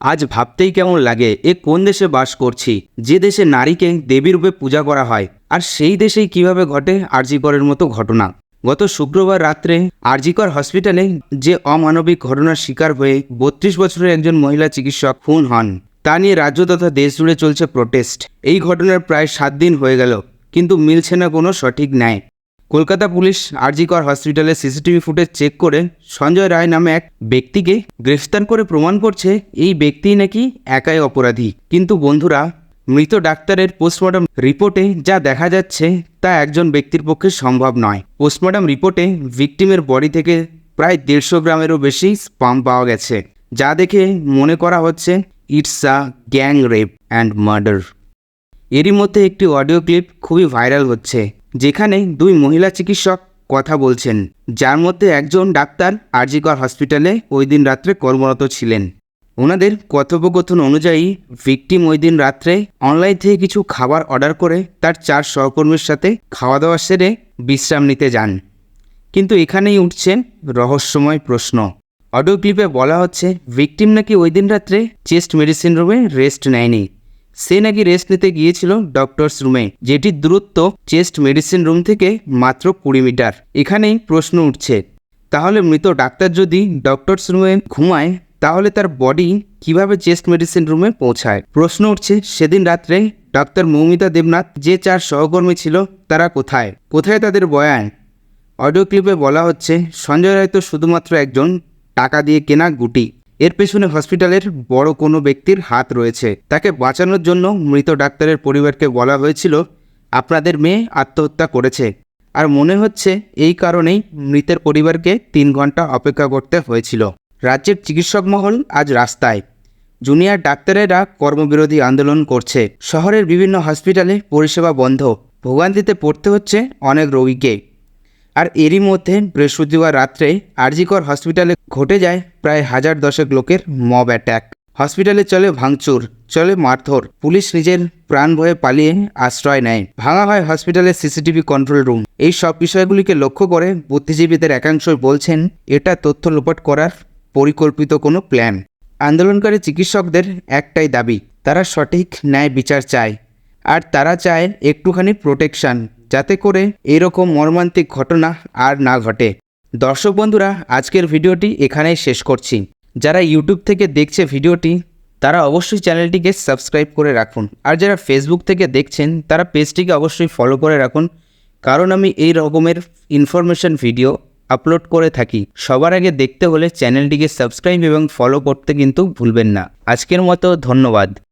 আজ ভাবতেই কেমন লাগে, এ কোন দেশে বাস করছি? যে দেশে নারীকে দেবী রূপে পূজা করা হয়, আর সেই দেশেই কীভাবে ঘটে আরজিকরের মতো ঘটনা। গত শুক্রবার রাত্রে আরজিকর হসপিটালে যে অমানবিক ঘটনার শিকার হয়ে বত্রিশ বছরের একজন মহিলা চিকিৎসক খুন হন, তা নিয়ে রাজ্য তথা দেশ জুড়ে চলছে প্রোটেস্ট এই ঘটনার প্রায় সাত দিন হয়ে গেল, কিন্তু মিলছে না কোনো সঠিক ন্যায়। কলকাতা পুলিশ আরজিকর হসপিটালে সিসিটিভি ফুটেজ চেক করে সঞ্জয় রায় নামে এক ব্যক্তিকে গ্রেফতার করে প্রমাণ করছে এই ব্যক্তিই নাকি একাই অপরাধী। কিন্তু বন্ধুরা, মৃত ডাক্তারের পোস্টমর্টম রিপোর্টে যা দেখা যাচ্ছে তা একজন ব্যক্তির পক্ষে সম্ভব নয়। পোস্টমর্টম রিপোর্টে ভিকটিমের বডি থেকে প্রায় দেড়শো গ্রামেরও বেশি স্পাম পাওয়া গেছে, যা দেখে মনে করা হচ্ছে it's a gang rape and murder. এরই মধ্যে একটি অডিও ক্লিপ খুবই ভাইরাল হচ্ছে। যেখানে দুই মহিলা চিকিৎসক কথা বলছেন, যার মধ্যে একজন ডাক্তার আরজিকর হসপিটালে ওই দিন রাত্রে কর্মরত ছিলেন। ওনাদের কথোপকথন অনুযায়ী, ভিকটিম ওই দিন রাত্রে অনলাইন থেকে কিছু খাবার অর্ডার করে তার চার সহকর্মীর সাথে খাওয়া দাওয়া সেরে বিশ্রাম নিতে যান। কিন্তু এখানেই উঠছেন রহস্যময় প্রশ্ন। অডিও ক্লিপে বলা হচ্ছে, ভিকটিম নাকি ওই দিন রাত্রে চেস্ট মেডিসিন রুমে রেস্ট নেয়নি। সে নাকি রেস্ট নিতে গিয়েছিল ডক্টরস রুমে যেটির দূরত্ব চেস্ট মেডিসিন রুম থেকে মাত্র কুড়ি মিটার। এখানেই প্রশ্ন উঠছে, তাহলে মৃত ডাক্তার যদি ডক্টরস রুমে ঘুমায়, তাহলে তার বডি কীভাবে চেস্ট মেডিসিন রুমে পৌঁছায়? প্রশ্ন উঠছে, সেদিন রাত্রে ডক্টর মৌমিতা দেবনাথ যে চার সহকর্মী ছিল, তারা কোথায়? কোথায় তাদের বয়ান? অডিও ক্লিপে বলা হচ্ছে, সঞ্জয় রায় তো শুধুমাত্র একজন টাকা দিয়ে কেনা গুটি। এর পেছনে হসপিটালের বড় কোনো ব্যক্তির হাত রয়েছে। তাকে বাঁচানোর জন্য মৃত ডাক্তারের পরিবারকে বলা হয়েছিল, আপনাদের মেয়ে আত্মহত্যা করেছে। আর মনে হচ্ছে এই কারণেই মৃতের পরিবারকে তিন ঘণ্টা অপেক্ষা করতে হয়েছিল। রাজ্যের চিকিৎসক মহল আজ রাস্তায়। জুনিয়র ডাক্তারেরা কর্মবিরোধী আন্দোলন করছে। শহরের বিভিন্ন হসপিটালে পরিষেবা বন্ধ। ভোগান্তিতে পড়তে হচ্ছে অনেক রোগীকে। আর এরই মধ্যে বৃহস্পতিবার রাত্রে আরজিকর হসপিটালে ঘটে যায় প্রায় হাজার দশেক লোকের মব অ্যাট্যাক হসপিটালে চলে ভাঙচুর, চলে মারধর, পুলিশ নিজের প্রাণ ভয়ে পালিয়ে আশ্রয় নেয়। ভাঙা হয় হসপিটালের সিসিটিভি কন্ট্রোল রুম। এই সব বিষয়গুলিকে লক্ষ্য করে বুদ্ধিজীবীদের একাংশই বলছেন, এটা তথ্য লোপাট করার পরিকল্পিত কোনো প্ল্যান। আন্দোলনকারী চিকিৎসকদের একটাই দাবি, তারা সঠিক ন্যায় বিচার চায়। আর তারা চায় একটুখানি প্রোটেকশন। যাতে করে এরকম মর্মান্তিক ঘটনা আর না ঘটে। দর্শক বন্ধুরা, আজকের ভিডিওটি এখানেই শেষ করছি। যারা ইউটিউব থেকে দেখছে ভিডিওটি, তারা অবশ্যই চ্যানেলটিকে সাবস্ক্রাইব করে রাখুন। আর যারা ফেসবুক থেকে দেখছেন, তারা পেজটিকে অবশ্যই ফলো করে রাখুন। কারণ আমি এই রকমের ইনফরমেশন ভিডিও আপলোড করে থাকি। সবার আগে দেখতে হলে চ্যানেলটিকে সাবস্ক্রাইব এবং ফলো করতে কিন্তু ভুলবেন না। আজকের মতো ধন্যবাদ।